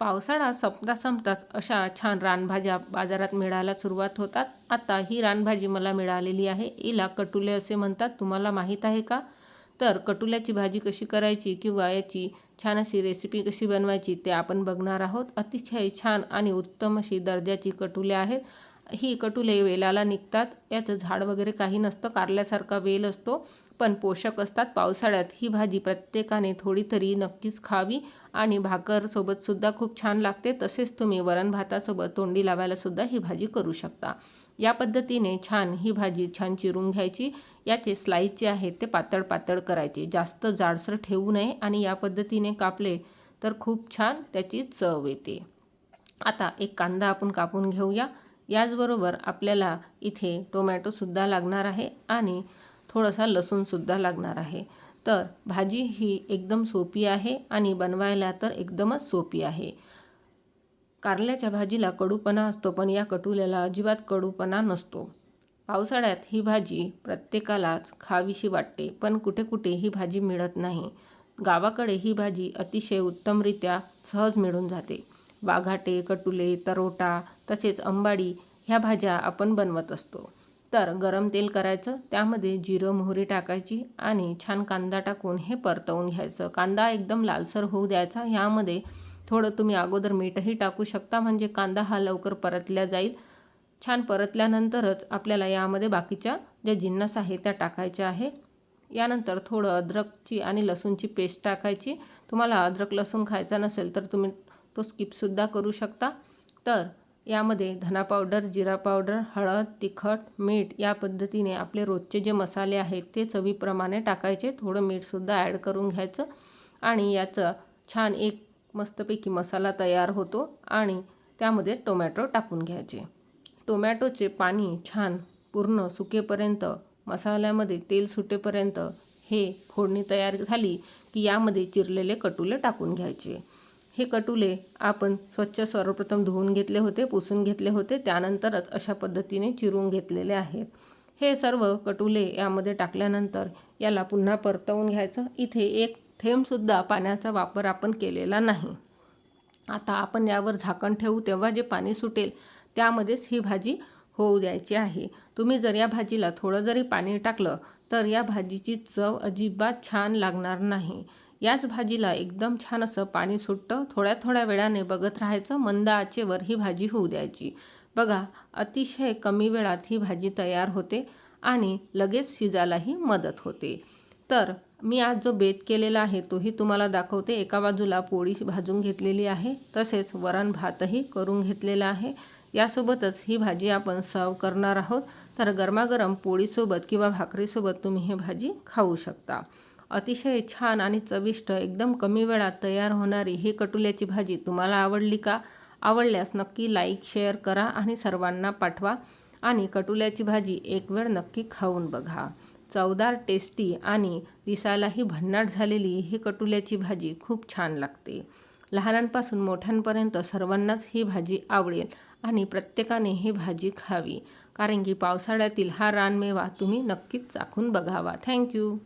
पावसाळा संपता संपताच अशा छान रानभाज्या बाजारात मिळायला सुरुवात होतात. आता ही रानभाजी मला मिळालेली आहे. हिला कटुले असे म्हणतात. तुम्हाला माहीत आहे का? तर कटुल्याची भाजी कशी करायची किंवा याची छान अशी रेसिपी कशी बनवायची ते आपण बघणार आहोत. अतिशय छान आणि उत्तम अशी दर्जाची कटुले आहेत. ही कटुले वेलाला निघतात. याचं झाड वगैरे काही नसतं. कारल्यासारखा वेल असतो. पण पोषक असतात. पावसाळ्यात ही भाजी प्रत्येकाने थोडी तरी नक्कीच खावी आणि भाकरसोबतसुद्धा खूप छान लागते. तसेच तुम्ही वरण भातासोबत तोंडी लावायलासुद्धा ही भाजी करू शकता. या पद्धतीने छान ही भाजी छान चिरून घ्यायची. याचे स्लाईस जे आहेत ते पातळ पातळ करायचे. जास्त जाडसर ठेवू नये आणि या पद्धतीने कापले तर खूप छान त्याची चव येते. आता एक कांदा आपण कापून घेऊया. याचबरोबर आपल्याला इथे टोमॅटोसुद्धा लागणार आहे आणि थोडासा लसूणसुद्धा लागणार आहे. तर भाजी ही एकदम सोपी आहे आणि बनवायला तर एकदमच सोपी आहे. कारल्याच्या भाजीला कडूपणा असतो पण या कटुल्याला अजिबात कडूपणा नसतो. पावसाळ्यात ही भाजी प्रत्येकालाच खावीशी वाटते पण कुठे कुठे ही भाजी मिळत नाही. गावाकडे ही भाजी अतिशय उत्तमरित्या सहज मिळून जाते. वाघाटे कटुले तरोटा तसेच अंबाडी ह्या भाज्या आपण बनवत असतो. तर गरम तेल करायचं त्यामध्ये जिरं मोहरी टाकायची आणि छान कांदा टाकून हे परतवून घ्यायचं. कांदा एकदम लालसर होऊ द्यायचा. ह्यामध्ये थोडं तुम्ही अगोदर मीठही टाकू शकता म्हणजे कांदा हा लवकर परतल्या जाईल. छान परतल्यानंतरच आपल्याला यामध्ये बाकीच्या ज्या जिन्नस आहे त्या टाकायच्या आहे यानंतर थोडं अद्रकची आणि लसूणची पेस्ट टाकायची. तुम्हाला अद्रक लसूण खायचा नसेल तर तुम्ही तो स्किपसुद्धा करू शकता. तर यामध्ये धना पावडर जिरा पावडर हळद तिखट मीठ या पद्धतीने आपले रोजचे जे मसाले आहेत ते चवीप्रमाणे टाकायचे. थोडं मीठसुद्धा ॲड करून घ्यायचं आणि याचं छान एक मस्तपैकी मसाला तयार होतो आणि त्यामध्ये टोमॅटो टाकून घ्यायचे. टोमॅटोचे पाणी छान पूर्ण सुकेपर्यंत मसाल्यामध्ये तेल सुटेपर्यंत हे फोडणी तयार झाली की यामध्ये चिरलेले कटुले टाकून घ्यायचे. हे कटुले आपण स्वच्छ सर्वप्रथम धुवून घेतले होते पुसून घेतले होते त्यानंतरच अशा पद्धतीने चिरून घेतलेले आहेत. हे सर्व कटुले यामध्ये टाकल्यानंतर याला पुन्हा परतवून घ्यायचं. इथे एक थेंबसुद्धा पाण्याचा वापर आपण केलेला नाही. आता आपण यावर झाकण ठेवू. तेव्हा जे पाणी सुटेल त्यामध्येच ही भाजी होऊ द्यायची आहे. तुम्ही जर या भाजीला थोडं जरी पाणी टाकलं तर या भाजीची चव अजिबात छान लागणार नाही. याच भाजीला एकदम छान असं पाणी सुटतं थोड्या थोड्या वेळाने बघत राहायचं मंद आचेवर ही भाजी होऊ द्यायची. बघा अतिशय कमी वेळात ही भाजी तयार होते आणि लगेच शिजायलाही मदत होते. तर मी आज जो बेत केलेला आहे तोही तुम्हाला दाखवते. एका बाजूला पोळी भाजून घेतलेली आहे तसेच वरण भातही करून घेतलेला आहे. यासोबतच ही भाजी आपण सर्व करणार आहोत. तर गरमागरम पोळीसोबत किंवा भाकरीसोबत तुम्ही ही भाजी खाऊ शकता. अतिशय छान आणि चविष्ट एकदम कमी वेळात तयार होणारी ही कटुल्याची भाजी तुम्हाला आवडली का? आवडल्यास नक्की लाईक शेअर करा आणि सर्वांना पाठवा आणि कटुल्याची भाजी एक वेळ नक्की खाऊन बघा. चवदार टेस्टी आणि दिसायलाही भन्नाट झालेली ही कटुल्याची भाजी खूप छान लागते. लहानांपासून मोठ्यांपर्यंत सर्वांनाच ही भाजी आवडेल आणि प्रत्येकाने ही भाजी खावी कारण की पावसाळ्यातील हा रानमेवा तुम्ही नक्कीच चाखून बघावा. थँक्यू!